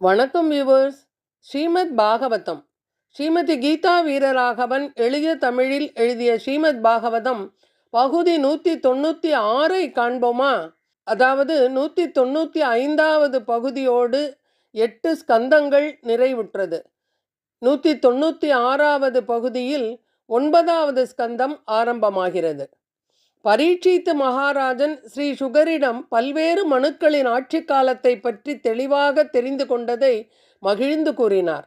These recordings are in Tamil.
வணக்கம் வியூவர்ஸ் ஸ்ரீமத் பாகவதம். ஸ்ரீமதி கீதா வீரராகவன் எளிய தமிழில் எழுதிய ஸ்ரீமத் பாகவதம் பகுதி நூற்றி தொண்ணூற்றி ஆறை காண்போமா? அதாவது நூற்றி தொண்ணூற்றி ஐந்தாவது பகுதியோடு எட்டு ஸ்கந்தங்கள் நிறைவுற்றது. நூற்றி தொண்ணூற்றி ஆறாவது பகுதியில் ஒன்பதாவது ஸ்கந்தம் ஆரம்பமாகிறது. பரீட்சித்து மகாராஜன் ஸ்ரீ சுகரிடம் பல்வேறு மனுக்களின் ஆட்சி காலத்தை பற்றி தெளிவாக தெரிந்து கொண்டதை மகிழ்ந்து கூறினார்.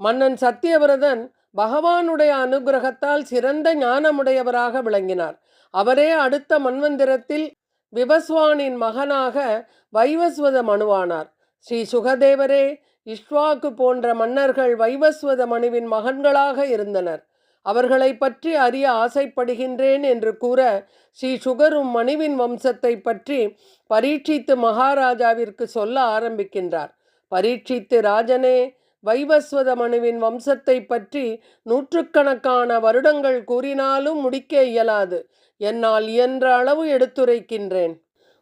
மன்னன் சத்தியவிரதன் பகவானுடைய அனுகிரகத்தால் சிறந்த ஞானமுடையவராக விளங்கினார். அவரே அடுத்த மன்வந்திரத்தில் விவஸ்வானின் மகனாக வைவஸ்வத மனுவானார். ஸ்ரீ சுகதேவரே இஷ்வாக்கு போன்ற மன்னர்கள் வைவஸ்வத மனுவின் மகன்களாக இருந்தனர். அவர்களை பற்றி அறிய ஆசைப்படுகின்றேன் என்று கூற ஸ்ரீ சுகரும் மணிவின் வம்சத்தை பற்றி பரீட்சித்து மகாராஜாவிற்கு சொல்ல ஆரம்பிக்கின்றார். பரீட்சித்து ராஜனே வைவஸ்வத மனுவின் வம்சத்தை பற்றி நூற்றுக்கணக்கான வருடங்கள் கூறினாலும் முடிக்க இயலாது. என்னால் இயன்ற அளவு எடுத்துரைக்கின்றேன்.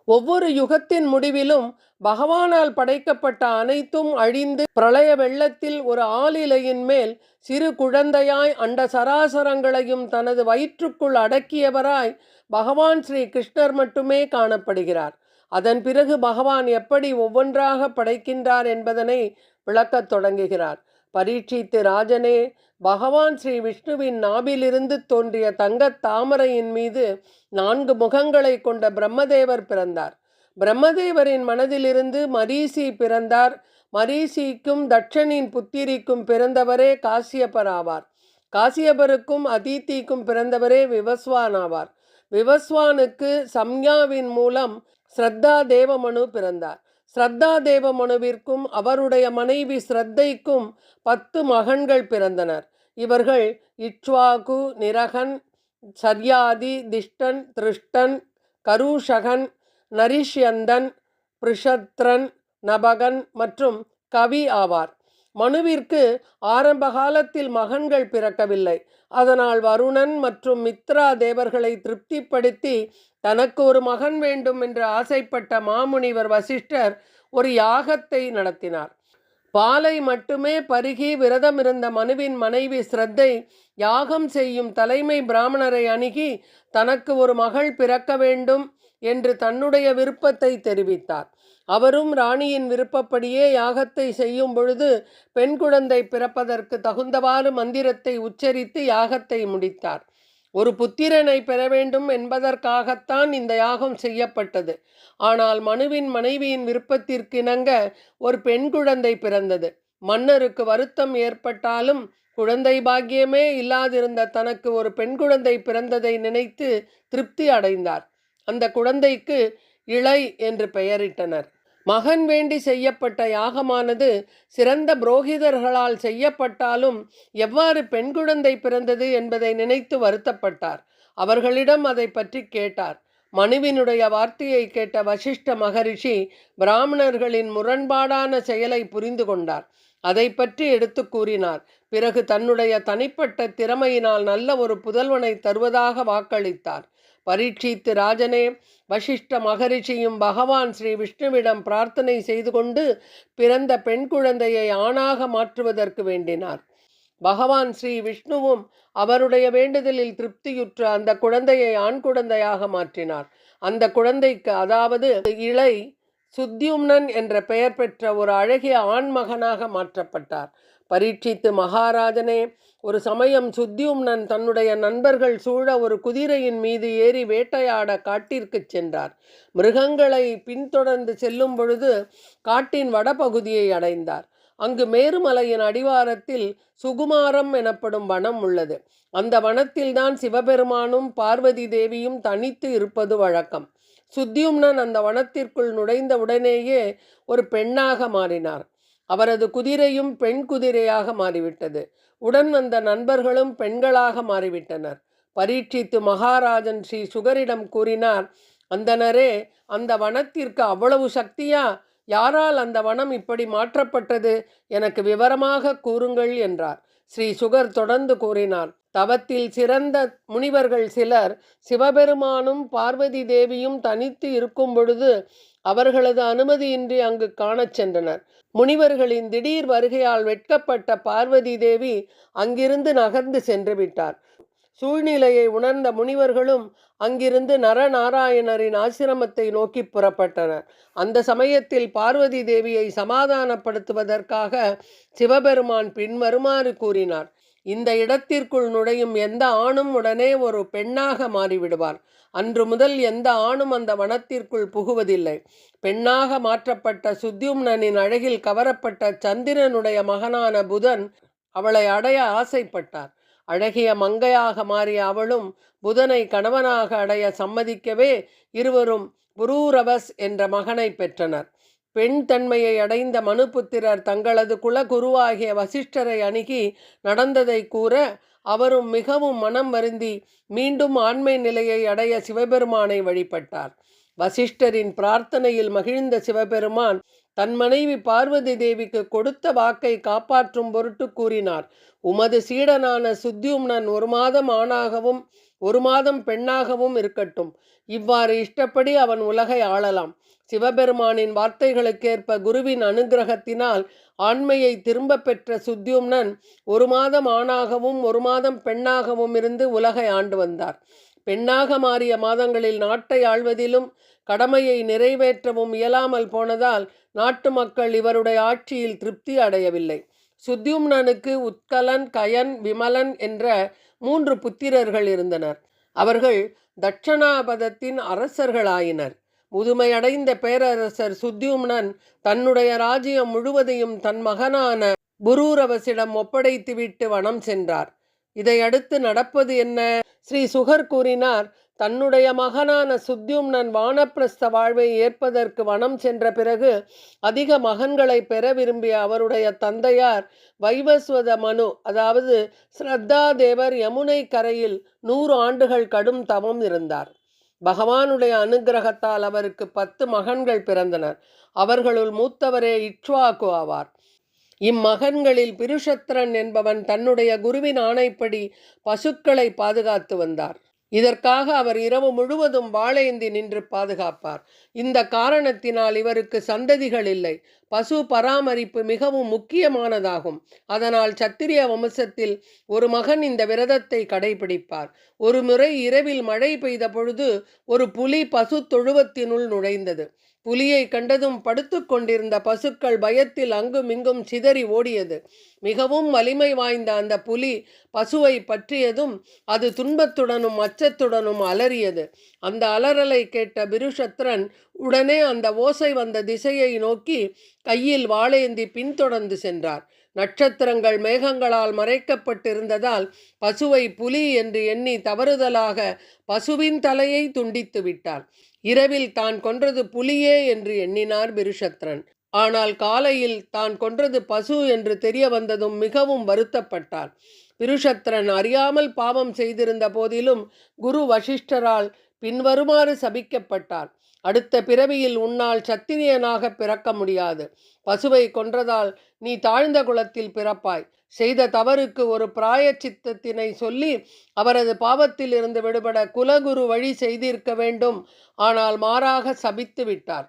ஒவ்வொரு யுகத்தின் முடிவிலும் பகவானால் படைக்கப்பட்ட அனைத்தும் அழிந்து பிரளய வெள்ளத்தில் ஒரு ஆளிலையின் மேல் சிறு குழந்தையாய் அண்ட சராசரங்களையும் தனது வயிற்றுக்குள் அடக்கியவராய் பகவான் ஸ்ரீ கிருஷ்ணர் மட்டுமே காணப்படுகிறார். அதன் பிறகு பகவான் எப்படி ஒவ்வொன்றாக படைக்கின்றார் என்பதனை விளக்கத் தொடங்குகிறார். பரீட்சித்து ராஜனே பகவான் ஸ்ரீ விஷ்ணுவின் நாபிலிருந்து தோன்றிய தங்கத் தாமரையின் மீது நான்கு முகங்களை கொண்ட பிரம்மதேவர் பிறந்தார். பிரம்மதேவரின் மனதிலிருந்து மரீசி பிறந்தார். மரீசிக்கும் தட்சனின் புத்திரிக்கும் பிறந்தவரே காசியப்பர் ஆவார் காசியபருக்கும் அதித்திக்கும் பிறந்தவரே விவஸ்வான் ஆவார் விவஸ்வானுக்கு சம்யாவின் மூலம் ஸ்ரத்தா தேவமனு பிறந்தார். ஸ்ரத்தா தேவமனுவிற்கும் அவருடைய மனைவி ஸ்ரத்தைக்கும் பத்து மகன்கள் பிறந்தனர். இவர்கள் இச்வாகு நிரகன் சர்யாதி திஷ்டன் திருஷ்டன் கருஷகன் நரிஷ்யந்தன் பிரிஷத்ரன் நபகன் மற்றும் கவி ஆவார். மனுவிற்கு ஆரம்ப காலத்தில் மகன்கள் பிறக்கவில்லை. அதனால் வருணன் மற்றும் மித்ரா தேவர்களை திருப்திப்படுத்தி தனக்கு ஒரு மகன் வேண்டும் என்று ஆசைப்பட்ட மாமுனிவர் வசிஷ்டர் ஒரு யாகத்தை நடத்தினார். பாலை மட்டுமே பருகி விரதமிருந்த மனுவின் மனைவி ஸ்ரத்தை யாகம் செய்யும் தலைமை பிராமணரை அணுகி தனக்கு ஒரு மகள் பிறக்க வேண்டும் என்று தன்னுடைய விருப்பத்தை தெரிவித்தார். அவரும் ராணியின் விருப்பப்படியே யாகத்தை செய்யும் பொழுது பெண் குழந்தை பிறப்பதற்கு தகுந்தவாறு மந்திரத்தை உச்சரித்து யாகத்தை முடித்தார். ஒரு புத்திரனை பெற வேண்டும் என்பதற்காகத்தான் இந்த யாகம் செய்யப்பட்டது. ஆனால் மனுவின் மனைவியின் விருப்பத்திற்கிணங்க ஒரு பெண் குழந்தை பிறந்தது. மன்னருக்கு வருத்தம் ஏற்பட்டாலும் குழந்தை பாக்கியமே இல்லாதிருந்த தனக்கு ஒரு பெண் குழந்தை பிறந்ததை நினைத்து திருப்தி அடைந்தார். அந்த குழந்தைக்கு இளை என்று பெயரிட்டனர். மகன் வேண்டி செய்யப்பட்ட யாகமானது சிறந்த புரோகிதர்களால் செய்யப்பட்டாலும் எவ்வாறு பெண் குழந்தை பிறந்தது என்பதை நினைத்து வருத்தப்பட்டார். அவர்களிடம் அதை பற்றி கேட்டார். மனுவினுடைய வார்த்தையை கேட்ட வசிஷ்ட மகரிஷி பிராமணர்களின் முரண்பாடான செயலை புரிந்து கொண்டார். அதை பற்றி எடுத்து கூறினார். பிறகு தன்னுடைய தனிப்பட்ட திறமையினால் நல்ல ஒரு புதல்வனை தருவதாக வாக்களித்தார். பரீட்சித்து ராஜனே வசிஷ்ட மகரிஷியும் பகவான் ஸ்ரீ விஷ்ணுவிடம் பிரார்த்தனை செய்து கொண்டு பிறந்த பெண் குழந்தையை ஆணாக மாற்றுவதற்கு வேண்டினார். பகவான் ஸ்ரீ விஷ்ணுவும் அவருடைய வேண்டுதலில் திருப்தியுற்ற அந்த குழந்தையை ஆண் குழந்தையாக மாற்றினார். அந்த குழந்தைக்கு அதாவது இளை சுத்யும்னன் என்ற பெயர் பெற்ற ஒரு அழகிய ஆண் மகனாக மாற்றப்பட்டார். பரீட்சித்து மகாராஜனே ஒரு சமயம் சுத்யும்னன் தன்னுடைய நண்பர்கள் சூழ ஒரு குதிரையின் மீது ஏறி வேட்டையாட காட்டிற்கு சென்றார். மிருகங்களை பின்தொடர்ந்து செல்லும் பொழுது காட்டின் வடபகுதியை அடைந்தார். அங்கு மேருமலையின் அடிவாரத்தில் சுகுமாரம் எனப்படும் வனம் உள்ளது. அந்த வனத்தில்தான் சிவபெருமானும் பார்வதி தேவியும் தனித்து இருப்பது வழக்கம். சுத்தியும்னன் அந்த வனத்திற்குள் நுழைந்த உடனேயே ஒரு பெண்ணாக மாறினார். அவரது குதிரையும் பெண் குதிரையாக மாறிவிட்டது. உடன் வந்த நண்பர்களும் பெண்களாக மாறிவிட்டனர். பரீட்சித்து மகாராஜன் ஸ்ரீ சுகரிடம் கூறினார் அந்தனரே அந்த வனத்திற்கு அவ்வளவு சக்தியா? யாரால் அந்த வனம் இப்படி மாற்றப்பட்டது? எனக்கு விவரமாக கூறுங்கள் என்றார். ஸ்ரீ சுகர் தொடர்ந்து கூறினார் தவத்தில் சிறந்த முனிவர்கள் சிலர் சிவபெருமானும் பார்வதி தேவியும் தனித்து இருக்கும் பொழுது அவர்களது அனுமதியின்றி அங்கு காணச் சென்றனர். முனிவர்களின் திடீர் வருகையால் வெட்கப்பட்ட பார்வதி தேவி அங்கிருந்து நகர்ந்து சென்று விட்டார். சூழ்நிலையை உணர்ந்த முனிவர்களும் அங்கிருந்து நரநாராயணரின் ஆசிரமத்தை நோக்கி புறப்பட்டனர். அந்த சமயத்தில் பார்வதி தேவியை சமாதானப்படுத்துவதற்காக சிவபெருமான் பின்வருமாறு கூறினார். இந்த இடத்திற்குள் நுழையும் எந்த ஆணும் உடனே ஒரு பெண்ணாக மாறிவிடுவார். அன்று முதல் எந்த ஆணும் அந்த வனத்திற்குள் புகுவதில்லை. பெண்ணாக மாற்றப்பட்ட சுத்யும்னனின் அழகில் கவரப்பட்ட சந்திரனுடைய மகனான புதன் அவளை அடைய ஆசைப்பட்டார். அழகிய மங்கையாக மாறிய அவளும் புதனை கணவனாக அடைய சம்மதிக்கவே இருவரும் புரூரவஸ் என்ற மகனை பெற்றனர். பெண் தன்மையை அடைந்த மனுபுத்திரர் தங்களது குலகுருவாகிய வசிஷ்டரை அணுகி நடந்ததை கூற அவரும் மிகவும் மனம் வருந்தி மீண்டும் ஆண்மை நிலையை அடைய சிவபெருமானை வழிபட்டார். வசிஷ்டரின் பிரார்த்தனையில் மகிழ்ந்த சிவபெருமான் தன் மனைவி பார்வதி தேவிக்கு கொடுத்த வாக்கை காப்பாற்றும் பொருட்டு கூறினார். உமது சீடனான சுத்தியும்னன் ஒரு மாதம் ஆணாகவும் ஒரு மாதம் பெண்ணாகவும் இருக்கட்டும். இவ்வாறு இஷ்டப்படி அவன் உலகை ஆளலாம். சிவபெருமானின் வார்த்தைகளுக்கேற்ப குருவின் அனுகிரகத்தினால் ஆண்மையை திரும்ப பெற்ற சுத்யும்னன் ஒரு மாதம் ஆணாகவும் ஒரு மாதம் பெண்ணாகவும் இருந்து உலகை ஆண்டு வந்தார். பெண்ணாக மாறிய மாதங்களில் நாட்டை ஆள்வதிலும் கடமையை நிறைவேற்றவும் இயலாமல் போனதால் நாட்டு மக்கள் இவருடைய ஆட்சியில் திருப்தி அடையவில்லை. சுத்யும்னனுக்கு உத்கலன் கயன் விமலன் என்ற மூன்று புத்திரர்கள் இருந்தனர். அவர்கள் தட்சணாபதத்தின் அரசர்களாயினர். முதுமையடைந்த பேரரசர் சுத்யும்னன் தன்னுடைய ராஜ்யம் முழுவதையும் தன் மகனான புரூரவசிடம் ஒப்படைத்துவிட்டு வனம் சென்றார். இதையடுத்து நடப்பது என்ன? ஸ்ரீ சுகர் கூறினார் தன்னுடைய மகனான சுத்யும்னன் வானப்பிரஸ்த வாழ்வை ஏற்பதற்கு வனம் சென்ற பிறகு அதிக மகன்களை பெற விரும்பிய அவருடைய தந்தையார் வைவஸ்வத மனு அதாவது ஸ்ரத்தா தேவர் யமுனை கரையில் நூறு ஆண்டுகள் கடும் தவம் இருந்தார். பகவானுடைய அனுகிரகத்தால் அவருக்கு பத்து மகன்கள் பிறந்தனர். அவர்களுள் மூத்தவரே இட்வாக்கு ஆவார். இம்மகன்களில் பிருஷத்ரன் என்பவன் தன்னுடைய குருவின் ஆணைப்படி பசுக்களை பாதுகாத்து வந்தார். இதற்காக அவர் இரவு முழுவதும் வாழேந்தி நின்று பாதுகாப்பார். இந்த காரணத்தினால் இவருக்கு சந்ததிகள் இல்லை. பசு பராமரிப்பு மிகவும் முக்கியமானதாகும். அதனால் சத்திரிய வம்சத்தில் ஒரு மகன் இந்த விரதத்தை கடைபிடிப்பார். ஒரு முறை இரவில் மழை பெய்த பொழுது ஒரு புலி பசு தொழுவத்தினுள் நுழைந்தது. புலியை கண்டதும் படுத்து கொண்டிருந்த பசுக்கள் பயத்தில் அங்கும் இங்கும் சிதறி ஓடியது. மிகவும் வலிமை வாய்ந்த அந்த புலி பசுவை பற்றியதும் அது துன்பத்துடனும் அச்சத்துடனும் அலறியது. அந்த அலறலை கேட்ட பிருஷத்ரன் உடனே அந்த ஓசை வந்த திசையை நோக்கி கையில் வாளேந்தி பின்தொடர்ந்து சென்றார். நட்சத்திரங்கள் மேகங்களால் மறைக்கப்பட்டிருந்ததால் பசுவை புலி என்று எண்ணி தவறுதலாக பசுவின் தலையை துண்டித்து விட்டார். இரவில் தான் கொன்றது புலியே என்று எண்ணினார் பிருஷத்ரன். ஆனால் காலையில் தான் கொன்றது பசு என்று தெரிய வந்ததும் மிகவும் வருத்தப்பட்டார். பிருஷத்ரன் அறியாமல் பாவம் செய்திருந்த போதிலும் குரு வசிஷ்டரால் பின்வருமாறு சபிக்கப்பட்டார். அடுத்த பிறவியில் உன்னால் சத்திரியனாக பிறக்க முடியாது. பசுவை கொன்றதால் நீ தாழ்ந்த குலத்தில் பிறப்பாய். செய்த தவறுக்கு ஒரு பிராய சித்தத்தினை சொல்லி அவரது பாவத்தில் இருந்து விடுபட குலகுரு வழி செய்திருக்க வேண்டும். ஆனால் மாறாக சபித்து விட்டார்.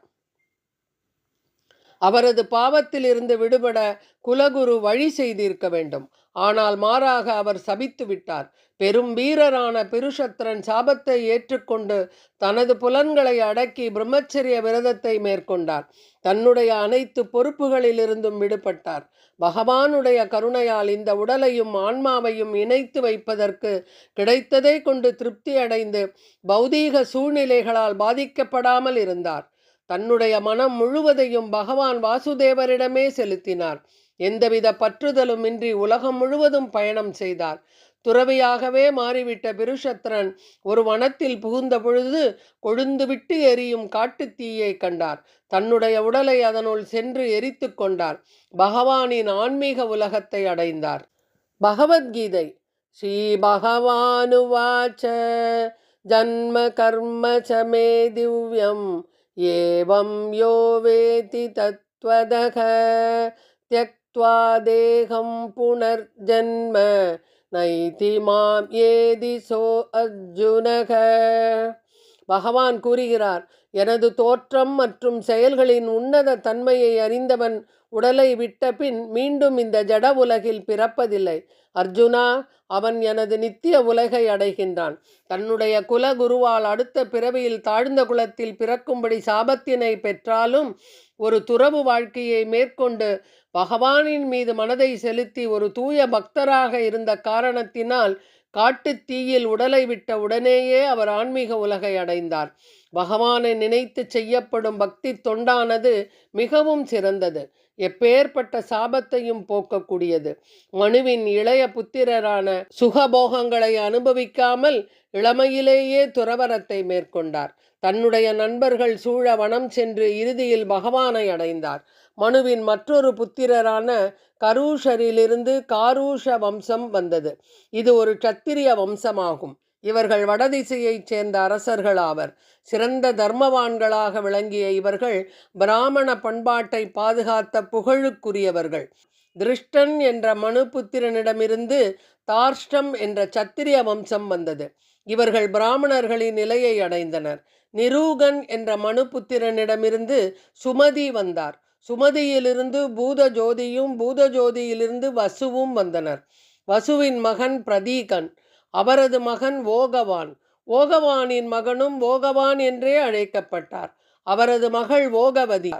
அவரது பாவத்திலிருந்து விடுபட குலகுரு வழி செய்திருக்க வேண்டும். ஆனால் மாறாக அவர் சபித்து விட்டார். பெரும் வீரரான பிருஷத்திரன் சாபத்தை ஏற்றுக்கொண்டு தனது புலன்களை அடக்கி பிரம்மச்சரிய விரதத்தை மேற்கொண்டார். தன்னுடைய அனைத்து பொறுப்புகளிலிருந்தும் விடுபட்டார். பகவானுடைய கருணையால் இந்த உடலையும் ஆன்மாவையும் இணைத்து வைப்பதற்கு கிடைத்ததை கொண்டு திருப்தி அடைந்து பௌதீக சூழ்நிலைகளால் பாதிக்கப்படாமல் இருந்தார். தன்னுடைய மனம் முழுவதையும் பகவான் வாசுதேவரிடமே செலுத்தினார். எந்தவித பற்றுதலும் இன்றி உலகம் முழுவதும் பயணம் செய்தார். துறவியாகவே மாறிவிட்ட பிருஷத்ரன் ஒரு வனத்தில் புகுந்த பொழுது கொழுந்துவிட்டு எரியும் காட்டுத்தீயை கண்டார். தன்னுடைய உடலை அதனுள் சென்று எரித்து கொண்டார். பகவானின் ஆன்மீக உலகத்தை அடைந்தார். பகவத்கீதை ஸ்ரீ பகவானுவாச்ச ஜன்ம கர்ம சமே திவ்யம். ஏவம் யோ வேதி தத்வதக தியக் त्यक्त्वा देहं पुनर्जन्म நைதி மாம் ஏதி சோ அர்ஜுனக பகவான் கூறுகிறார் எனது தோற்றம் மற்றும் செயல்களின் உன்னத தன்மையை அறிந்தவன் உடலை விட்ட பின் மீண்டும் இந்த ஜட உலகில் பிறப்பதில்லை. அர்ஜுனா அவன் எனது நித்திய உலகை அடைகின்றான். தன்னுடைய குல குருவால் அடுத்த பிறவியில் தாழ்ந்த குலத்தில் பிறக்கும்படி சாபத்தினை பெற்றாலும் ஒரு துறவு வாழ்க்கையை மேற்கொண்டு பகவானின் மீது மனதை செலுத்தி ஒரு தூய பக்தராக இருந்த காரணத்தினால் காட்டுத் தீயில் உடலை விட்ட உடனேயே அவர் ஆன்மீக உலகை அடைந்தார். பகவானை நினைத்து செய்யப்படும் பக்தி தொண்டானது மிகவும் சிறந்தது. எப்பேற்பட்ட சாபத்தையும் போக்கக்கூடியது. மனுவின் இளைய புத்திரரான சுகபோகங்களை அனுபவிக்காமல் இளமையிலேயே துறவரத்தை மேற்கொண்டார். தன்னுடைய நண்பர்கள் சூழ வனம் சென்று இறுதியில் பகவானை அடைந்தார். மனுவின் மற்றொரு புத்திரரான கரூஷரிலிருந்து காரூஷ வம்சம் வந்தது. இது ஒரு சத்திரிய வம்சமாகும். இவர்கள் வடதிசையைச் சேர்ந்த அரசர்கள் ஆவர். சிறந்த தர்மவான்களாக விளங்கிய இவர்கள் பிராமண பண்பாட்டை பாதுகாத்த புகழுக்குரியவர்கள். திருஷ்டன் என்ற மனு புத்திரனிடமிருந்து தார்ஷ்டம் என்ற சத்திரிய வம்சம் வந்தது. இவர்கள் பிராமணர்களின் நிலையை அடைந்தனர். நிரூகன் என்ற மனுபுத்திரனிடமிருந்து சுமதி வந்தார். சுமதியிலிருந்து பூத ஜோதியும் பூத ஜோதியிலிருந்து வசுவும் வந்தனர். வசுவின் மகன் பிரதீகன். அவரது மகன் ஓகவான். ஓகவானின் மகனும் ஓகவான் என்றே அழைக்கப்பட்டார். அவரது மகள் ஓகவதி.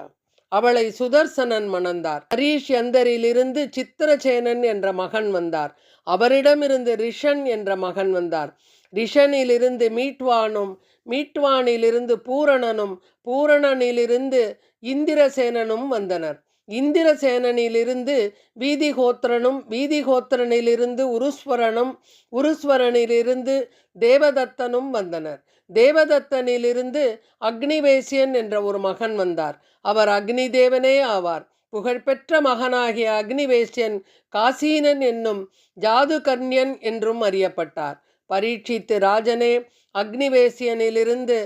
அவளை சுதர்சனன் மணந்தார். ஹரீஷ் எந்தரிலிருந்து சித்திரசேனன் என்ற மகன் வந்தார். அவரிடமிருந்து ரிஷன் என்ற மகன் வந்தார். ரிஷனிலிருந்து மீட்வானும் மீட்வானிலிருந்து பூரணனும் பூரணனிலிருந்து இந்திரசேனனும் வந்தனர். இந்திரசேனனிலிருந்து வீதிகோத்திரனும் வீதிகோத்திரனிலிருந்து உருஸ்வரனும் உருஸ்வரனிலிருந்து தேவதத்தனும் வந்தனர். தேவதத்தனிலிருந்து அக்னிவேசியன் என்ற ஒரு மகன் வந்தார். அவர் அக்னி தேவனே ஆவார். புகழ்பெற்ற மகனாகிய அக்னிவேசியன் காசீனன் என்னும் ஜாதுகர்ணியன் என்றும் அறியப்பட்டார். பரீட்சித்து ராஜனே அக்னிவேசியனிலிருந்து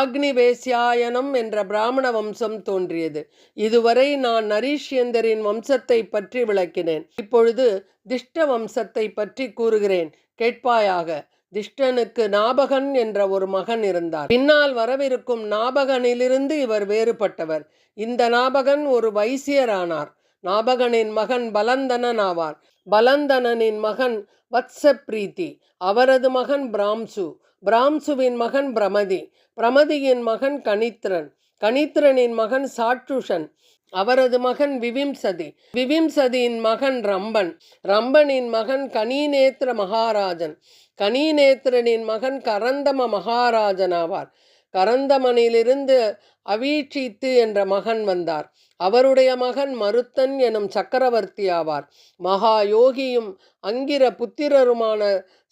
ஆக்னிவேசியாயனம் என்ற பிராமண வம்சம் தோன்றியது. இதுவரை நான் நரீஷ்யந்தரின் வம்சத்தை பற்றி விளக்கினேன். இப்பொழுது திஷ்ட வம்சத்தை பற்றி கூறுகிறேன். கேட்பாயாக திஷ்டனுக்கு நாபகன் என்ற ஒரு மகன் இருந்தார். பின்னால் வரவிருக்கும் நாபகனிலிருந்து இவர் வேறுபட்டவர். இந்த நாபகன் ஒரு வைசியரானார். நாபகனின் மகன் பலந்தனன் ஆவார் பலந்தனனின் மகன் வத்சப்ரீத்தி. அவரது மகன் பிராம்சு. பிராம்சுவின் மகன் பிரமதி. பிரமதியின் மகன் கணித்ரன் கணித்ரனின் மகன் சாற்றுஷன். அவரது மகன் விவிம்சதி. விவிம்சதியின் மகன் ரம்பன். ரம்பனின் மகன் கனீநேத்திர மகாராஜன். கனீநேத்திரனின் மகன் கரந்தம மகாராஜன் ஆவார். கரந்தமனிலிருந்து அவீட்சித்து என்ற மகன் வந்தார். அவருடைய மகன் மருத்தன் எனும் சக்கரவர்த்தி ஆவார். மகா யோகியும் அங்கிர புத்திரருமான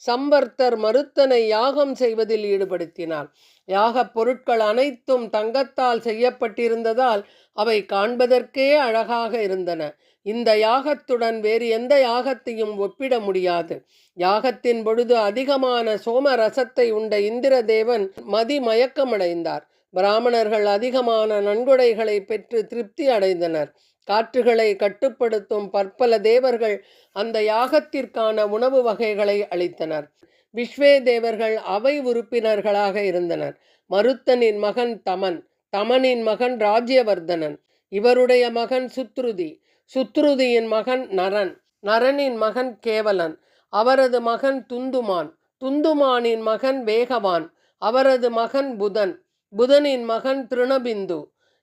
சம்பர்த்தர் மருத்தனை யாகம் செய்வதில் ஈடுபடுத்தினார். யாகப் பொருட்கள் அனைத்தும் தங்கத்தால் செய்யப்பட்டிருந்ததால் அவை காண்பதற்கே அழகாக இருந்தன. இந்த யாகத்துடன் வேறு எந்த யாகத்தையும் ஒப்பிட முடியாது. யாகத்தின் பொழுது அதிகமான சோம ரசத்தை உண்ட இந்திரதேவன் மதி மயக்கமடைந்தார். பிராமணர்கள் அதிகமான நன்கொடைகளை பெற்று திருப்தி அடைந்தனர். காற்றுகளை கட்டுப்படுத்தும் பற்பல தேவர்கள் அந்த யாகத்திற்கான உணவு வகைகளை அளித்தனர். விஸ்வே தேவர்கள் அவை உறுப்பினர்களாக இருந்தனர். மருத்தனின் மகன் தமன் தமனின் மகன் ராஜ்யவர்தனன் இவருடைய மகன் சுத்ருதி சுத்ருதியின் மகன் நரன் நரனின் மகன் கேவலன் அவரது மகன் துந்துமான் துந்துமானின் மகன் வேகவான் அவரது மகன் புதன் புதனின் மகன் திருணபிந்து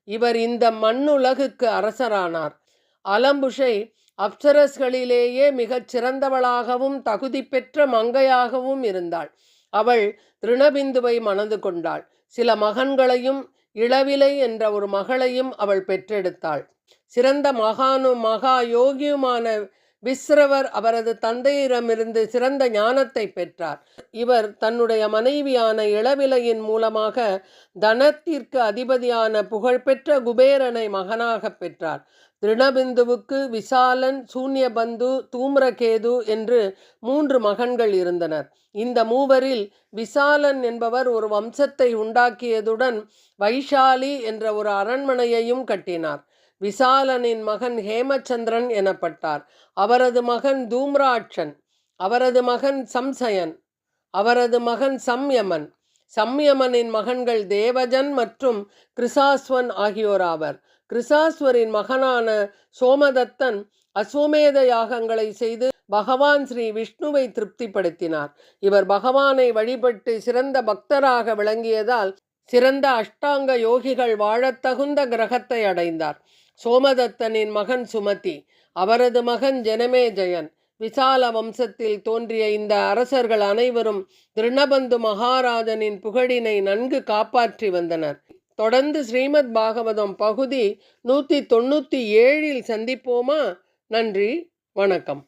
இவர் இந்த மண்ணுலகுக்கு அரசரானார். அலம்புஷை அப்சரஸ்களிலேயே மிகச் சிறந்தவளாகவும் தகுதி பெற்ற மங்கையாகவும் இருந்தாள். அவள் திருணபிந்துவை மணந்து கொண்டாள். சில மகன்களையும் இளவிலை என்ற ஒரு மகளையும் அவள் பெற்றெடுத்தாள். சிறந்த மகானும் மகா யோகியுமான விஸ்ரவர் அவரது தந்தையிடமிருந்து சிறந்த ஞானத்தை பெற்றார். இவர் தன்னுடைய மனைவியான இளவிலையின் மூலமாக தனத்திற்கு அதிபதியான புகழ்பெற்ற குபேரனை மகனாக பெற்றார். திருணபிந்துவுக்கு விசாலன் சூன்யபந்து தூம்ரகேது என்று மூன்று மகன்கள் இருந்தனர். இந்த மூவரில் விசாலன் என்பவர் ஒரு வம்சத்தை உண்டாக்கியதுடன் வைஷாலி என்ற ஒரு அரண்மனையையும் கட்டினார். விசாலனின் மகன் ஹேமச்சந்திரன் எனப்பட்டார். அவரது மகன் தூம்ராட்சன் அவரது மகன் சம்சயன் அவரது மகன் சம்யமன். சம்யமனின் மகன்கள் தேவஜன் மற்றும் கிருசாஸ்வன் ஆகியோராவர் கிருசாஸ்வரின் மகனான சோமதத்தன் அஸ்வமேத யாகங்களை செய்து பகவான் ஸ்ரீ விஷ்ணுவை திருப்திப்படுத்தினார். இவர் பகவானை வழிபட்டு சிறந்த பக்தராக விளங்கியதால் சிறந்த அஷ்டாங்க யோகிகள் வாழத்தகுந்த கிரகத்தை அடைந்தார். சோமதத்தனின் மகன் சுமதி அவரது மகன் ஜனமேஜயன் விசால வம்சத்தில் தோன்றிய இந்த அரசர்கள் அனைவரும் திருணபந்து மகாராஜனின் புகழினை நன்கு காப்பாற்றி வந்தனர். தொடர்ந்து ஸ்ரீமத் பாகவதம் பகுதி நூற்றி தொண்ணூற்றி ஏழில் சந்திப்போமா? நன்றி வணக்கம்.